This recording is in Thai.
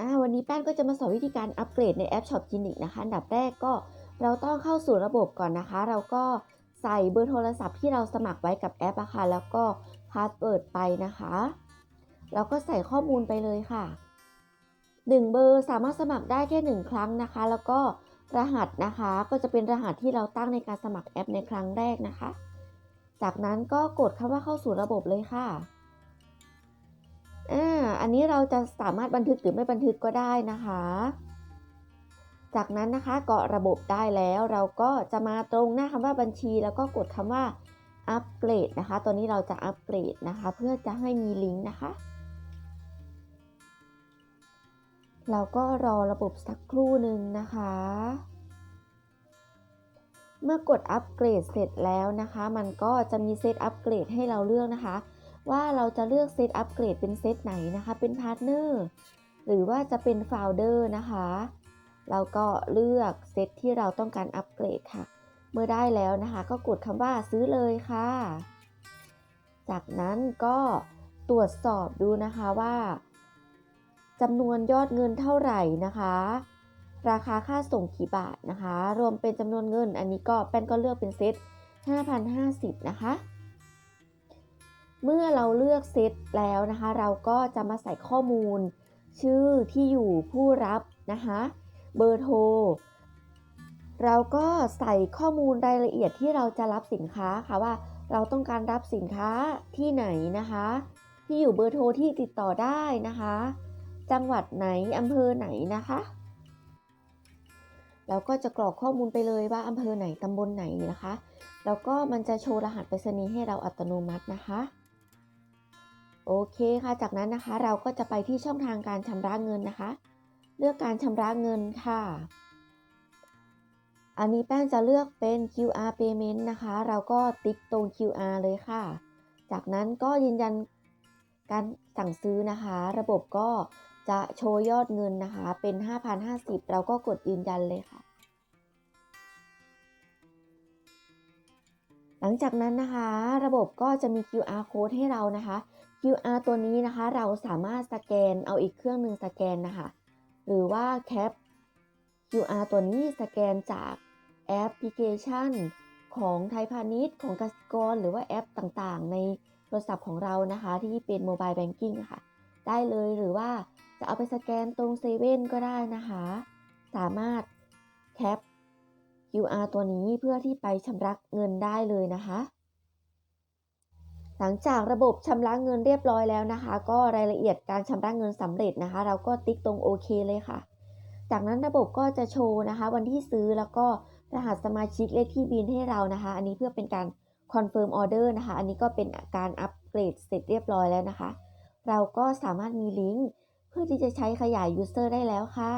อ่าวันนี้แป้งก็จะมาสอนวิธีการอัปเกรดในแอปช็อปคลินิกนะคะอันดับแรกก็เราต้องเข้าสู่ระบบก่อนนะคะ เราก็ใส่เบอร์โทรศัพท์ที่เราสมัครไว้กับแอปอะค่ะแล้วก็พาสเวิร์ดไปนะคะแล้วก็ใส่ข้อมูลไปเลยค่ะหนึ่งเบอร์สามารถสมัครได้แค่หนึ่งครั้งนะคะ แล้วก็รหัสนะคะก็จะเป็นรหัสที่เราตั้งในการสมัครแอปในครั้งแรกนะคะ จากนั้นก็กดคำว่าเข้าสู่ระบบเลยค่ะ อ่าอันนี้เราจะสามารถบันทึกหรือไม่บันทึกก็ได้นะคะ จากนั้นนะคะเกาะระบบได้แล้วเราก็จะมาตรงหน้าคำว่าบัญชี แล้วก็กดคำว่าอัปเกรดนะคะตัวนี้เราจะอัปเกรดนะคะ เพื่อจะให้มีลิงก์นะคะ เราก็รอระบบสักครู่หนึ่งนะคะ เมื่อกดอัปเกรดเสร็จแล้วนะคะ มันก็จะมีเซตอัปเกรดให้เราเลือกนะคะ ว่าเราจะเลือกเซตอัปเกรดเป็นเซตไหนนะคะ เป็นพาร์ทเนอร์หรือว่าจะเป็นโฟลเดอร์นะคะ เราก็เลือกเซตที่เราต้องการอัปเกรดค่ะ เมื่อได้แล้วนะคะ ก็กดคำว่าซื้อเลยค่ะ จากนั้นก็ตรวจสอบดูนะคะว่าจำนวนยอดเงินเท่าไหร่นะคะ ราคาค่าส่งกี่บาทนะคะ รวมเป็นจำนวนเงิน อันนี้ก็แป้นก็เลือกเป็นเซต5,050 นะคะ เมื่อเราเลือกเซตแล้วนะคะ เราก็จะมาใส่ข้อมูล ชื่อที่อยู่ผู้รับนะคะ เบอร์โทร เราก็ใส่ข้อมูลรายละเอียดที่เราจะรับสินค้าค่ะว่าเราต้องการรับสินค้าที่ไหนนะคะ ที่อยู่เบอร์โทรที่ติดต่อได้นะคะ จังหวัดไหนอำเภอไหนนะคะเราก็จะกรอกข้อมูลไปเลยว่าอำเภอไหนตำบลไหนนะคะ แล้วก็มันจะโชว์รหัสไปรษณีย์ให้เราอัตโนมัตินะคะ โอเคค่ะ จากนั้นนะคะเราก็จะไปที่ช่องทางการชำระเงินนะคะ เลือกการชำระเงินค่ะ อันนี้แป้งจะเลือกเป็น QR payment นะคะ เราก็ติ๊กตรง QR เลยค่ะ จากนั้นก็ยืนยันการสั่งซื้อนะคะ ระบบก็จะโชว์ยอดเงินนะคะ เป็น 5,050 เราก็กดยืนยันเลยค่ะ หลังจากนั้นนะคะ ระบบก็จะมี QR code ให้เรานะคะ QR ตัวนี้นะคะ เราสามารถสแกนเอาอีกเครื่องหนึ่งสแกนนะคะ หรือว่าแคป QR ตัวนี้สแกนจากแอปพลิเคชัน ของไทยพาณิชย์ของกสิกรหรือว่าแอปต่างๆ ในโทรศัพท์ของเรานะคะ ที่เป็นโมบายแบงกิ้งค่ะ ได้เลยหรือว่าจะเอาไปสแกนตรงเซเว่นก็ได้นะคะ สามารถแคป QR ตัวนี้เพื่อที่ไปชำระเงินได้เลยนะคะ หลังจากระบบชำระเงินเรียบร้อยแล้วนะคะ ก็รายละเอียดการชำระเงินสำเร็จนะคะ เราก็ติ๊กตรงโอเคเลยค่ะ จากนั้นระบบก็จะโชว์นะคะ วันที่ซื้อแล้วก็รหัสสมาชิกเลขที่บินให้เรานะคะ อันนี้เพื่อเป็นการคอนเฟิร์มออเดอร์นะคะ อันนี้ก็เป็นการอัปเกรดเสร็จเรียบร้อยแล้วนะคะ เราก็สามารถมีลิงก์เพื่อที่จะใช้ขยายยูเซอร์ได้แล้วค่ะ